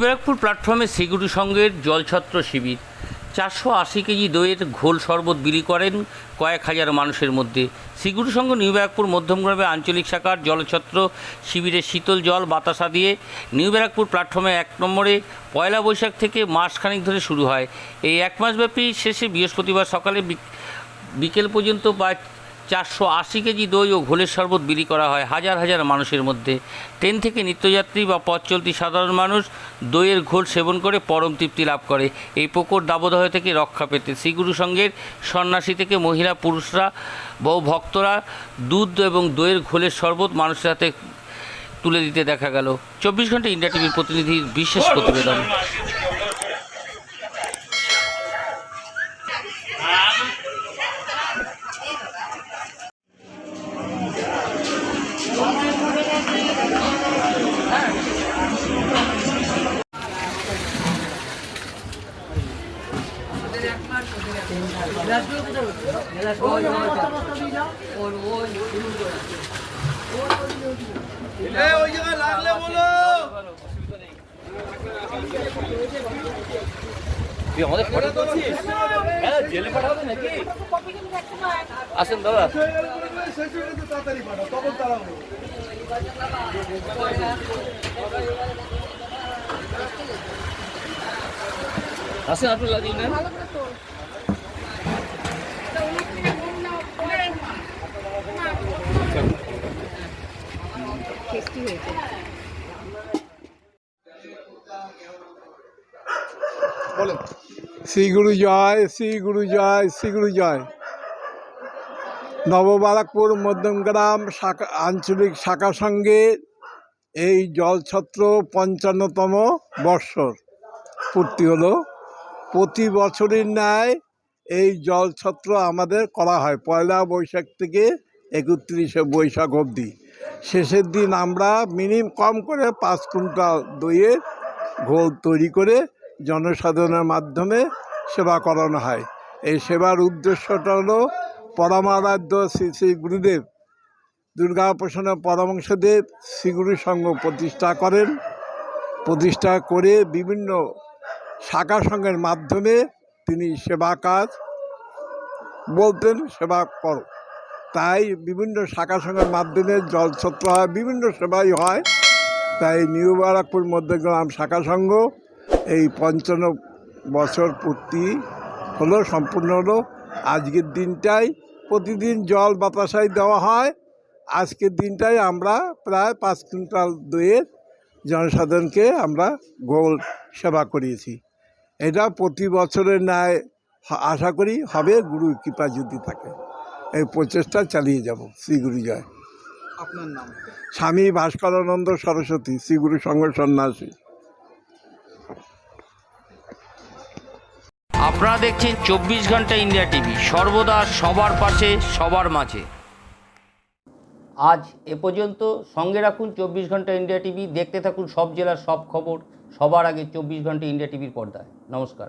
ব্যারাকপুর প্ল্যাটফর্মে সিকিউরিটি সংঘের জলছত্র শিবির। চারশো আশি কেজি দইয়ের ঘোল শরবত বিলি করেন কয়েক হাজার মানুষের মধ্যে। সিকিউরিটি সংঘ নিউ ব্যারাকপুর মধ্যমগ্রামে আঞ্চলিক শাখার জলছত্র শিবিরে শীতল জল বাতাসা দিয়ে নিউ ব্যারাকপুর প্ল্যাটফর্মে এক নম্বরে পয়লা বৈশাখ থেকে মাসখানেক ধরে শুরু হয়। এই এক মাসব্যাপী শেষে বৃহস্পতিবার সকালে বিক- বিকেল পর্যন্ত বা চারশো আশি কেজি দই ও ঘোলের শরবত বিলি করা হয় হাজার হাজার মানুষের মধ্যে। ট্রেন থেকে নিত্যযাত্রী বা পথ চলতি সাধারণ মানুষ দইয়ের ঘোল সেবন করে পরম তৃপ্তি লাভ করে। এই প্রকট দাবদাহ থেকে রক্ষা পেতে শ্রীগুরু সংঘের সন্ন্যাসী থেকে মহিলা পুরুষরা বহু ভক্তরা দুধ এবং দইয়ের ঘোলের শরবত মানুষের হাতে তুলে দিতে দেখা গেল। চব্বিশ ঘণ্টা ইন্ডিয়া টিভির প্রতিনিধির বিশেষ প্রতিবেদন। ওই আমাদের ফটো হ্যাঁ জেলে পাঠাবে নাকি আসেন দাদা তাড়াতাড়ি আসেন আপনি লাগিয়ে হয়েছে শ্রী গুরু জয়, শ্রী গুরু জয়, শ্রী গুরু জয়। নববারাকপুর মধ্যমগ্রাম শাখা আঞ্চলিক শাখা সঙ্গে এই জলছত্র পঞ্চান্নতম বৎসর পূর্তি হলো। প্রতি বছরের ন্যায় এই জলছত্র আমাদের করা হয়। পয়লা বৈশাখ থেকে একত্রিশে বৈশাখ অবধি। শেষের দিন আমরা মিনিমাম কম করে পাঁচ কুইন্টাল দইয়ের ঘোল তৈরি করে জনসাধারণের মাধ্যমে সেবা করানো হয়। এই সেবার উদ্দেশ্যটা হলো পরমারাধ্য শ্রী শ্রী গুরুদেব দুর্গা প্রসন্ন পরমংশদেব শ্রীগুরু সংঘ প্রতিষ্ঠা করেন। প্রতিষ্ঠা করে বিভিন্ন শাখা সংঘের মাধ্যমে তিনি সেবা কাজ বলতেন, সেবা করো তাই বিভিন্ন শাখা সংঘের মাধ্যমে জলছত্র হয়, বিভিন্ন সেবাই হয়। তাই নিউ বারাকপুর মধ্যগ্রাম শাখা সংঘ এই পঞ্চান্ন বছর পূর্তি হলো, সম্পূর্ণ হলো। আজকের দিনটাই প্রতিদিন জল বাতাসাই দেওয়া হয়। আজকের দিনটাই আমরা প্রায় পাঁচ কুইন্টাল দইয়ের জনসাধারণকে আমরা গোল সেবা করিয়েছি। এটা প্রতি বছরের ন্যায় আশা করি হবে গুরু কৃপা যদি থাকে। এই প্রচেষ্টা চালিয়ে যাব শ্রীগুরু জয়। আপনার নাম? স্বামী ভাস্করানন্দ সরস্বতী শ্রীগুরু সংঘ সন্ন্যাসী। আপনারা দেখছেন চব্বিশ ঘণ্টা ইন্ডিয়া টিভি সর্বদা সবার পাশে সবার মাঝে। আজ এ পর্যন্ত সঙ্গে রাখুন চব্বিশ ঘণ্টা ইন্ডিয়া টিভি দেখতে থাকুন সব জেলার সব খবর সবার আগে চব্বিশ ঘণ্টা ইন্ডিয়া টিভির পর্দায়। নমস্কার।